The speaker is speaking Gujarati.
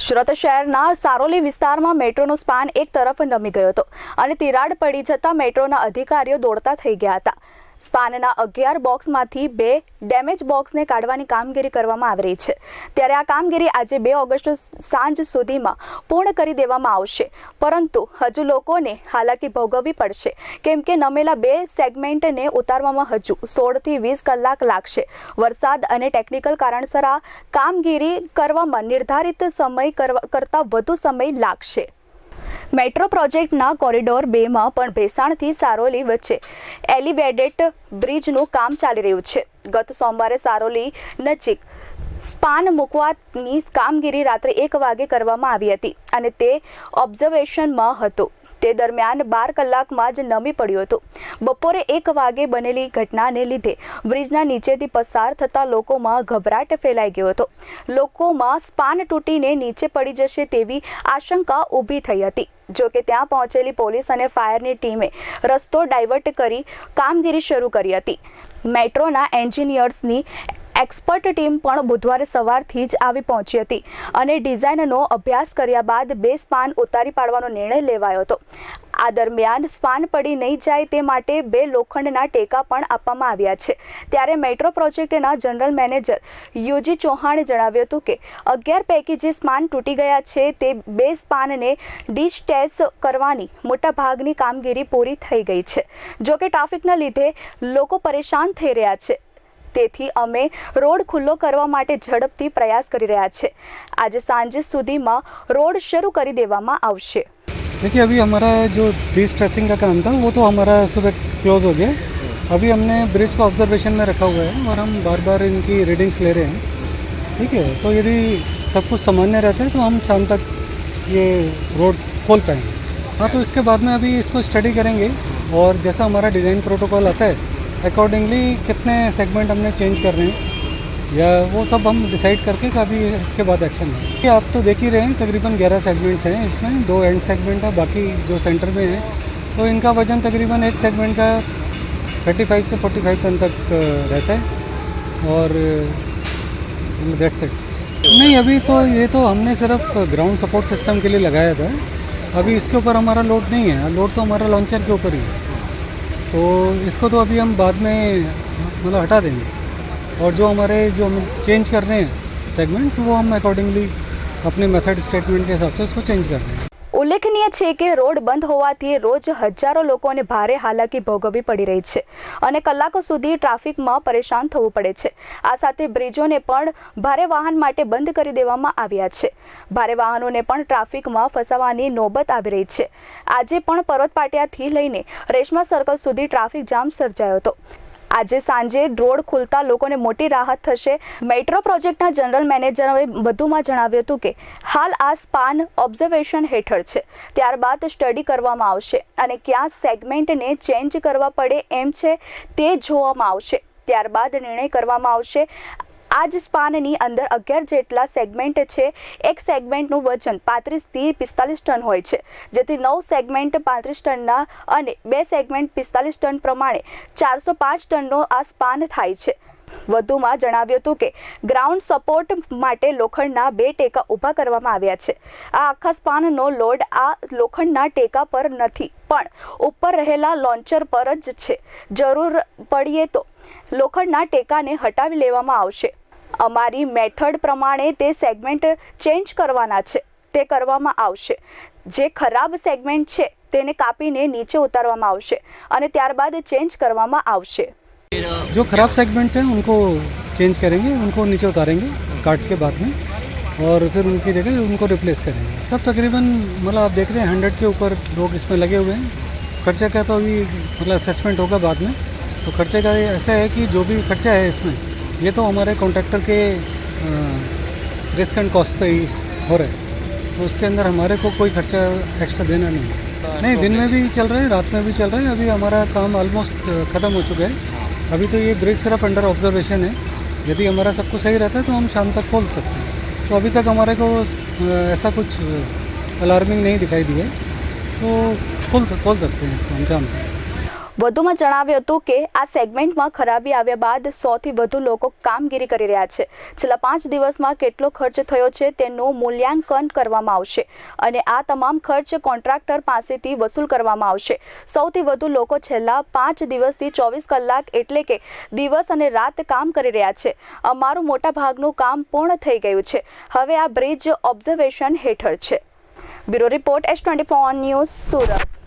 સુરત શહેરના સારોલી વિસ્તારમાં મેટ્રોનો સ્પાન એક તરફ નમી ગયો હતો અને તિરાડ પડી જતા મેટ્રોના અધિકારીઓ દોડતા થઈ ગયા હતા. સ્પાનના અગિયાર બોક્સમાંથી બે ડેમેજ બોક્સને કાઢવાની કામગીરી કરવામાં આવી રહી છે. ત્યારે આ કામગીરી આજે બે ઓગસ્ટ સાંજ સુધીમાં પૂર્ણ કરી દેવામાં આવશે. પરંતુ હજુ લોકોને હાલાકી ભોગવવી પડશે. કેમ કે નમેલા બે સેગમેન્ટને ઉતારવામાં હજુ સોળથી વીસ કલાક લાગશે. વરસાદ અને ટેકનિકલ કારણસર આ કામગીરી કરવામાં નિર્ધારિત સમય કરતાં વધુ સમય લાગશે. મેટ્રો પ્રોજેક્ટના કોરિડોર બેમાં પણ ભેસાણથી સારોલી વચ્ચે એલિવેટેડ બ્રિજનું કામ ચાલી રહ્યું છે. ગત સોમવારે સારોલી નજીક સ્પાન મૂકવાની કામગીરી રાત્રે એક વાગે કરવામાં આવી હતી અને તે ઓબ્ઝર્વેશનમાં હતું. તે દરમિયાન બાર કલાકમાં જ નમી પડ્યું હતું. બપોરે એક વાગે બનેલી ઘટનાને લીધે બ્રિજના નીચેથી પસાર થતા લોકોમાં ગભરાટ ફેલાઈ ગયો હતો. લોકોમાં સ્પાન તૂટીને નીચે પડી જશે તેવી આશંકા ઊભી થઈ હતી. જો કે ત્યાં પહોંચેલી પોલીસ અને ફાયરની ટીમે રસ્તો ડાયવર્ટ કરી કામગીરી શરૂ કરી હતી. મેટ્રોના એન્જિનિયર્સની એક્સપર્ટ ટીમ પણ બુધવારે સવારથી જ આવી પહોંચી હતી અને ડિઝાઇનનો અભ્યાસ કર્યા બાદ બે સ્પાન ઉતારી પાડવાનો નિર્ણય લેવાયો હતો. આ દરમિયાન સ્પાન પડી નહીં જાય તે માટે બે લોખંડના ટેકા પણ આપવામાં આવ્યા છે. ત્યારે મેટ્રો પ્રોજેક્ટના જનરલ મેનેજર યુજી ચૌહાણે જણાવ્યું હતું કે, અગિયાર પૈકી જે સ્પાન તૂટી ગયા છે તે બે સ્પાનને ડિસ્ટેસ કરવાની મોટાભાગની કામગીરી પૂરી થઈ ગઈ છે. જોકે ટ્રાફિકના લીધે લોકો પરેશાન થઈ રહ્યા છે. તેથી અમે રોડ ખુલ્લો કરવા માટે ઝડપથી પ્રયાસ કરી રહ્યા છે આજે સાંજે સુધીમાં રોડ શરૂ કરી દેવામાં આવશે देखिए अभी हमारा जो डी स्ट्रेसिंग का काम था वो तो हमारा सुबह क्लोज हो गया अभी हमने ब्रिज को ऑब्जर्वेशन में रखा हुआ है और हम बार बार इनकी रीडिंग्स ले रहे हैं ठीक है तो यदि सब कुछ सामान्य रहता है तो हम शाम तक ये रोड खोल पाएंगे हाँ तो इसके बाद में अभी इसको स्टडी करेंगे और जैसा हमारा डिज़ाइन प्रोटोकॉल आता है अकॉर्डिंगली कितने सेगमेंट हमने चेंज करने हैं? या वो सब हम डिसाइड करके कभी इसके बाद एक्शन लेंगे ये आप तो देख ही रहे हैं, तकरीबन 11 सेगमेंट्स हैं इसमें। दो एंड सेगमेंट है, बाकी जो सेंटर में है तो इनका वज़न तकरीबन एक सेगमेंट का 35 से 45 टन तक रहता है। और दैट्स इट नहीं, अभी तो ये तो हमने सिर्फ़ ग्राउंड सपोर्ट सिस्टम के लिए लगाया था। अभी इसके ऊपर हमारा लोड नहीं है। लोड तो हमारा लॉन्चर के ऊपर ही है। तो इसको तो अभी हम बाद में मतलब हटा देंगे। और जो हमारे, जो हम चेंज कर रहे हैं सेगमेंट्स वो हम अकॉर्डिंगली अपने मेथड स्टेटमेंट के हिसाब से उसको चेंज कर रहे हैं। ઉલ્લેખનીય છે કે રોડ બંધ હોવાથી રોજ હજારો લોકોને ભારે હાલાકી ભોગવવી પડી રહી છે અને કલાકો સુધી ટ્રાફિકમાં પરેશાન થવું પડે છે. આ સાથે બ્રિજોને પણ ભારે વાહન માટે બંધ કરી દેવામાં આવ્યા છે. ભારે વાહનોને પણ ટ્રાફિકમાં ફસાવાની નોબત આવી રહી છે. આજે પણ પર્વતપાટિયાથી લઈને રેશમા સર્કલ સુધી ટ્રાફિક જામ સર્જાયો હતો. આજે સાંજે રોડ ખુલતા લોકોને મોટી રાહત થશે. મેટ્રો પ્રોજેક્ટના જનરલ મેનેજરે વધુમાં જણાવ્યું હતું કે, હાલ આ સ્પાન ઓબ્ઝર્વેશન હેઠળ છે. ત્યારબાદ સ્ટડી કરવામાં આવશે અને ક્યાં સેગમેન્ટને ચેન્જ કરવા પડે એમ છે તે જોવામાં આવશે. ત્યારબાદ નિર્ણય કરવામાં આવશે. આ જ સ્પાનની અંદર અગિયાર જેટલા સેગમેન્ટ છે. એક સેગમેન્ટનું વજન પાંત્રીસથી પિસ્તાલીસ ટન હોય છે. જેથી નવ સેગમેન્ટ પાંત્રીસ ટનના અને બે સેગમેન્ટ પિસ્તાલીસ ટન પ્રમાણે ચારસો પાંચ ટનનો આ સ્પાન થાય છે. વધુમાં જણાવ્યું હતું કે ગ્રાઉન્ડ સપોર્ટ માટે લોખંડના બે ટેકા ઊભા કરવામાં આવ્યા છે. આ આખા સ્પાનનો લોડ આ લોખંડના ટેકા પર નથી, પણ ઉપર રહેલા લોન્ચર પર જ છે. જરૂર પડીએ તો લોખંડના ટેકાને હટાવી લેવામાં આવશે. અમારી મેથડ પ્રમાણે તે સેગમેન્ટ ચેન્જ કરવાના છે તે કરવામાં આવશે જે ખરાબ સેગમેન્ટ છે તેને કાપીને નીચે ઉતારવામાં આવશે અને ત્યારબાદ ચેન્જ કરવામાં આવશે जो ख़राब सेगमेंट्स हैं उनको चेंज करेंगे उनको नीचे उतारेंगे काट के बाद में और फिर उनकी जगह उनको रिप्लेस करेंगे सब तकरीबन मतलब आप देख रहे हैं हंड्रेड के ऊपर लोग इसमें लगे हुए हैं खर्चे का तो अभी मतलब असेसमेंट होगा बाद में तो खर्चे का ये ऐसा है कि जो भी खर्चा है इसमें ये तो हमारे कॉन्ट्रैक्टर के रिस्क एंड कॉस्ट पे ही हो रहा है। तो उसके अंदर हमारे को कोई खर्चा एक्स्ट्रा देना नहीं है। नहीं दिन में भी चल रहे हैं रात में भी चल रहे हैं। अभी हमारा काम ऑलमोस्ट ख़त्म हो चुका है। अभी तो ये ब्रिज सिर्फ़ अंडर ऑब्जर्वेशन है। यदि हमारा सब कुछ सही रहता है तो हम शाम तक खोल सकते हैं। तो अभी तक हमारे को ऐसा कुछ अलार्मिंग नहीं दिखाई दिया है। तो खोल खोल सकते हैं इसको हम शाम तक। વધુમાં જણાવ્યું હતું કે આ સેગમેન્ટમાં ખરાબી આવ્યા બાદ સોથી વધુ લોકો કામગીરી કરી રહ્યા છે. છેલ્લા પાંચ દિવસમાં કેટલો ખર્ચ થયો છે તેનું મૂલ્યાંકન કરવામાં આવશે અને આ તમામ ખર્ચ કોન્ટ્રાક્ટર પાસેથી વસૂલ કરવામાં આવશે. સૌથી વધુ લોકો છેલ્લા પાંચ દિવસથી ચોવીસ કલાક એટલે કે દિવસ અને રાત કામ કરી રહ્યા છે. અમારું મોટાભાગનું કામ પૂર્ણ થઈ ગયું છે. હવે આ બ્રિજ ઓબ્ઝર્વેશન હેઠળ છે. Bureau report S twenty four news Surat.